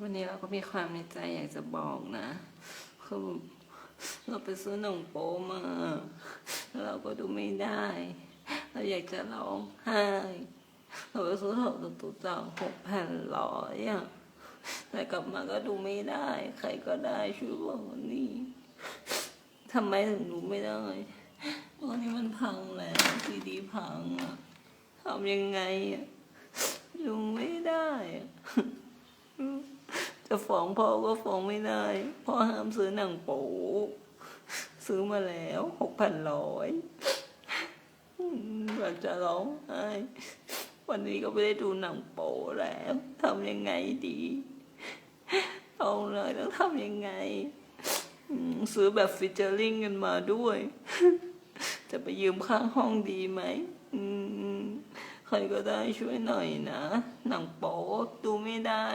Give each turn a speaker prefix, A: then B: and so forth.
A: วันนี้เราก็มีความในใจอยากจะบอกนะคือเราไปซื้อหนังโป๊มาแล้วเราก็ดูไม่ได้ เราอยากจะร้องไห้เราไปซื้อของตุ๊กจ่าหกพันร้อยอะแต่กลับมาก็ดูไม่ได้ ใครก็ได้ช่วยบอกนี่ทำไมถึงดูไม่ได้ตอนนี้มันพังแล้วซีดีพังอะทำยังไงอะดูไม่ได้อะ จะฟ้องพ่อก็ฟ้องไม่ได้พ่อห้ามซื้อหนังโป๊ซื้อมาแล้วหกพันร้อยอยากจะร้องไห้วันนี้ก็ไม่ได้ดูหนังโป๊แล้วทำยังไงดีเอาเลยต้องทำยังไงซื้อแบบฟิชเจอริงกันมาด้วย จะไปยืมข้างห้องดีไหมอืมใครก็ได้ช่วยหน่อยนะ หนังโป๊ดูไม่ได้